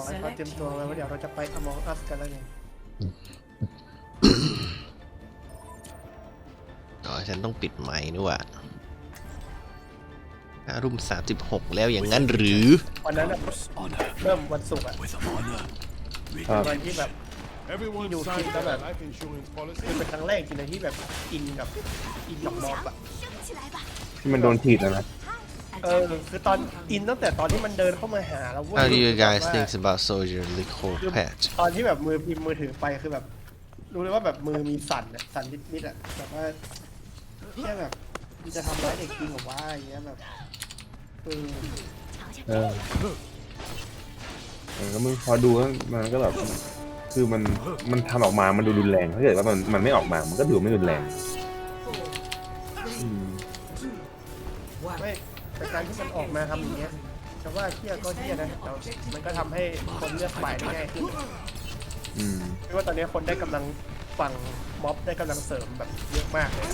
บอกให้เขาเตรียมตัวไว้ว่าเดี๋ยวเราจะไป Among Us กันแล้วไงอ๋อฉันต้องปิดไมค์ด้วยห้ารุ่มสามสิบหกแล้วอย่างนั้นหรือ วันนั้นอะ Honor เริ่มวันศุกร์อะ with honor. ครับวันที่แบบ Everyone You signed keep their that. life insurance คือ policy. เป็นครั้งแรกจริงๆที่แบบอินกับอินกับม็อบอะที่มันโดนถีบแล้วนะ เออคือตอนอินตั้งแต่ตอนที่มันเดินเข้ามาหาเราเว้ย How do you guys ว่า think about soldier liquor patch ตอนที่แบบมือพิมพ์มือถือไปคือแบบ รู้เลยว่าแบบมือมีสั่นอะสั่นนิดๆอะแบบว่าแค่แบบมันจะทำร้ายเด็กจริงเหรอวะอย่างเงี้ยแบบเออเออมันก็ไม่พอดูแล้วมันก็แบบคือมันมันทำออกมา มันดูรุนแรงถ้าเกิดว่ามันมันไม่ออกมา มันก็ดูไม่รุนแรง การที่มันออกมาทำอย่างเงี้ยแต่ว่าเที่ยก็เที่ยนะแต่มันก็ทำให้คนเลือกฝ่ายได้ง่ายขึ้นอืมเพราะว่าตอนนี้คนได้กำลังฝั่งม็อบได้กำลังเสริมแบบเยอะมากเลย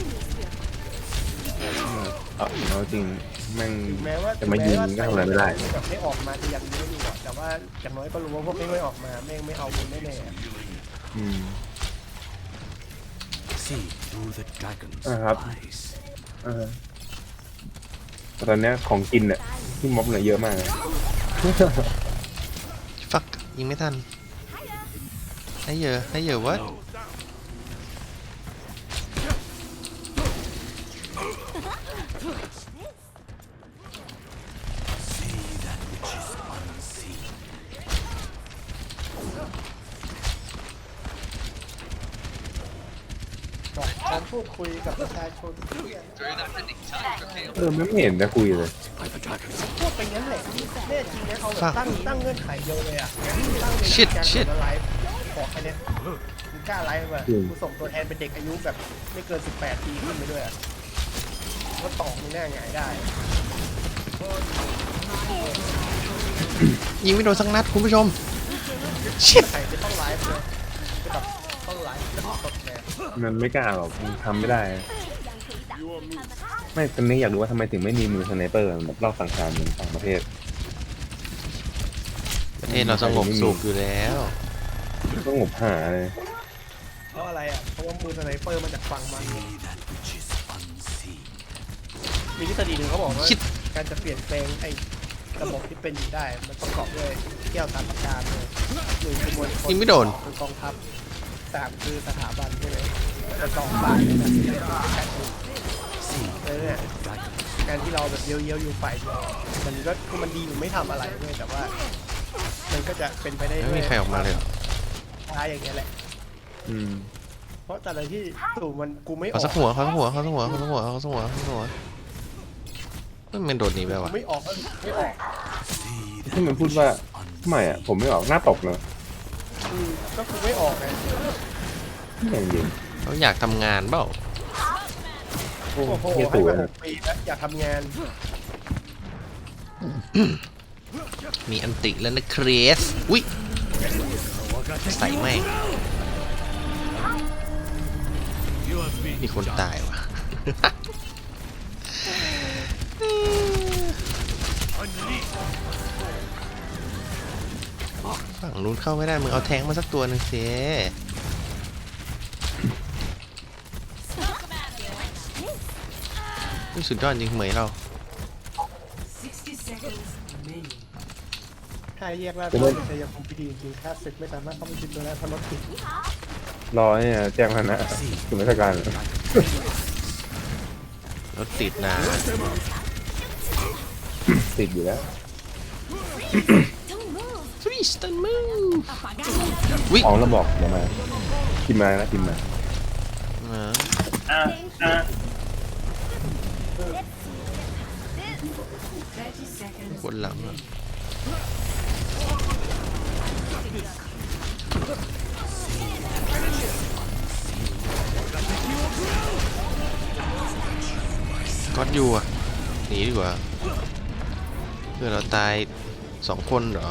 เอาเอาจริงแม่งถึงแม้ว่าจะมายิงก็ทำอะไรไม่ได้ แบบไม่ออกมาจะยังยิงไม่ดีกว่าแต่ว่าอย่างน้อยก็รู้ว่าพวกไม่ไม่ออกมาแม่งไม่เอาบุญแน่ๆ อืม See through the dragon's Uh, hấp. eyes. เออแตอนเนี้ยของกินเนี่ยที่ม็อบเนี่ยเยอะมากนะฟักยิงไม่ทันให้เยอะให้เยอะวะ พูดคุยกับประชาชนเออไม่เห็นจะคุยเลย By the dragon's พูดไปงั้นแหละแน่จริงนะเอาแบบตั้งตั้งเงื่อนไขเดียวเลยอะตั้งเป็น Shit การ shit ไลฟ์บอกไปเนี่ยมึงกล้าไลฟ์ป่ะจริงกูส่งตัวแทนเป็นเด็กอายุแบบไม่เกิน 18 ปีขึ้นไปด้วยอะก็ตอกมึงแน่ไงายได้ยิงไม่โดนสักนัดคุณผู้ชมชิดใครจะต้องไลฟ์เลยคือ แบบต้องไลฟ์ต้องสดแน่มันไม่กล้าหรอกมันทำไม่ได้ You or me? ไม่ตอนนี้อยากรู้ว่าทำไมถึงไม่มีมือสไนเปอร์แบบรอบสังหารเหมือนต่างประเทศ ประเทศเราสงบสุขอยู่แล้วก็งบหาเลยเพราะอะไรอะ เพราะว่ามือสไนเปอร์มาจากฝั่งมัน see that which is unseen. มีทฤษฎีหนึ่งเขาบอกว่าคิดการจะเปลี่ยนแปลงไอ้ระบบที่เป็นอยู่ได้ มันประกอบด้วยแก้วตามประการเลยหนึ่งคือมวลชนยิงไม่โดนคือกองทัพ สามคือสถาบันใช่ไหมแต่สองฝ่ายเนี่ยนะที่ได้แข่งอยู่ See แล้วเนี่ย dragon's การที่เราแบบเยียวๆอยู่ฝ่ายเดียวมันก็คือมันดีหรือไม่ทำอะไรเลยแต่ว่า มันก็จะเป็นไปได้ไม่มีใครออกมาเลยเหรอท้ายอย่างเงี้ยแหละ อืมเพราะแต่ละที่ตู่มันกูไม่อขออกสักหัวขอสักหัวขอสักหัวขอสักหัวขอสักหัวขอสักหัวเฮ้ยมันโดดหนีไปกูวะไม่ออกก็ไม่ออก see ที่ that มันพูดว่าทำไมอะผมไม่ออกหน้าตกเลย อืมก็คือไม่ออกไงอย่างยิงเขาอยากทำงานเปล่าโอ้โอ้โหเฮียให้ตู่มาหนะกปีแล้วอยากทำงานมีอันติแล้วนะเครสอุ้ยใส่แม่ง you have been มีคนตายว่ะ ฝั่งนู้นเข้าไม่ได้ มึงเอาแทงมาสักตัวหนึ่งเสียอุ้ยสุดยอดจริงเหมยเราถ้าแยกล่าสุดไม่ใช่ยังคงพิธีจริงๆค่าศึกไม่สามารถเข้าไปชิดตัวได้เพราะรถติดรอเนี่ยแจ้งพนะถึงราชการรถติดนะติดอยู่แล้ว ทวิสตันมึงวิของเราบอกเดี๋ยวมาพิมพ์มานะพิมพ์มาปวดหลังอะก็อดอยู่อะหนีดีกว่าเพื่อนเราตายสองคนเหรอ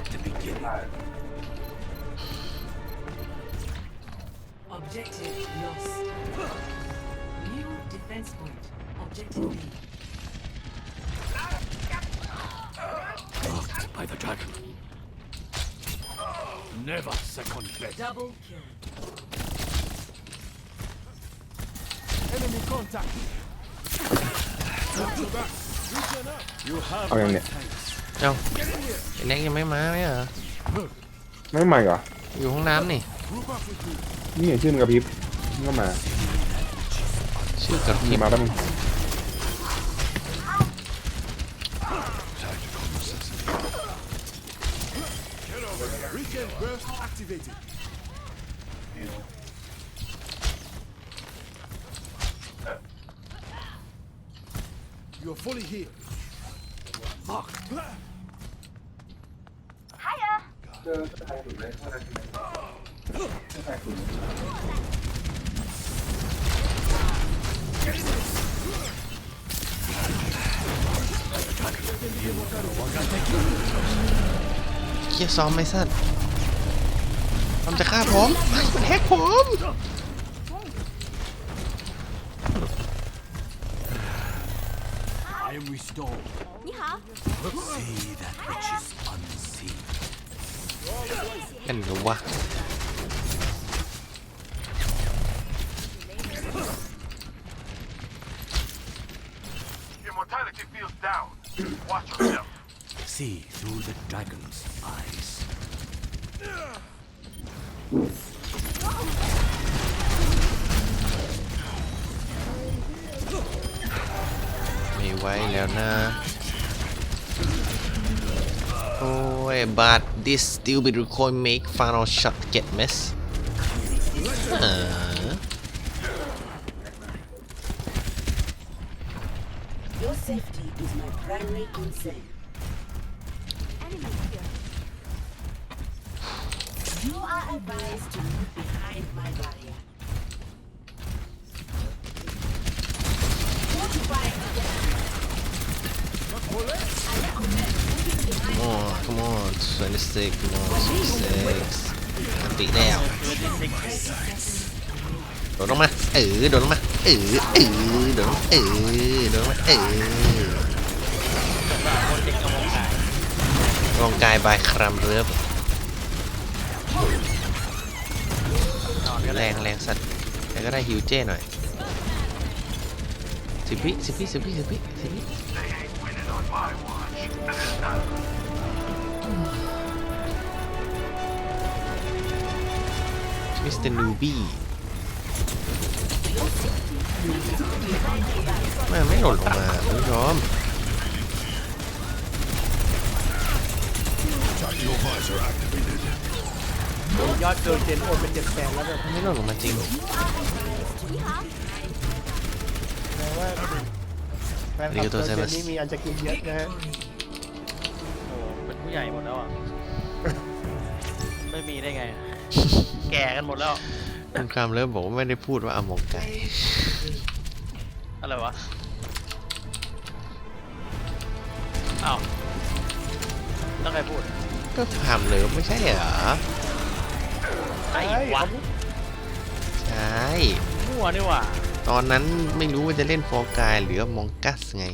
at the beginning. Objective lost. New defense point. Objective B. By the dragon. Never second best. Double kill. Enemy contact. Watch back. Regen up. You have. Okay, เนี้ยเอ้าไอ้แน็กยังไม่มาไหมเหรอไม่ใหม่เหรอ อยู่ห้องน้ำนี่ Group up with me. นี่อย่างชื่อมันกระพริบมันก็มาชื่อกระพริมีบมาแป๊บนึง Regen burst activated. You're fully healed. marked. Hiya. เกียร์ซ้อมไม่สั้นมันจะฆ่าผมไอ้มันแฮกผม I am restored. 你好。See that which is unseen. กันเหรอวะ Immortality feels down. Watch yourself. See through the dragon's eyes. ไม่ไหวแล้วนะ Oh, Boy, but this stupid recoil make final shot get miss. Your safety is my primary concern. You are advised to move behind my barrier. Fortify 26 no 26อันติแล้วโดดลงมา เออ โดดลงมา เออ เออ โดดลงเออ โดดลงมา เออวงกายบายครัมเริฟแรงแรงสัตว์แต่ก็ได้ฮิวเจ้หน่อยสิบวิสิบวิสิบวิสิบวิสิบวิ มิสเตอร์นูบี้แม่งไม่หล่นลงมาคุณผู้ชมยอดเกินเจนโอนเป็นเจ็ดแสนแล้วแบบไม่หล่นลงมาจริงแปลว่าแฟนคลับเกินเจนนี่มีอันจะกินเยอะนะฮะโอ้เป็นผู้ใหญ่หมดแล้วอะ ไม่มีได้ไง แก่กันหมดแล้ว คุณครามเริ่มบอกว่าไม่ได้พูดว่าอมงไก่อะไรวะ อ้าวต้องใครพูดก็ครามเริ่มไม่ใช่เหรอไอ้วะใช่ มั่วนี่หว่า ตอนนั้นไม่รู้ว่าจะเล่นฟอร์กายหรืออมองกัสไง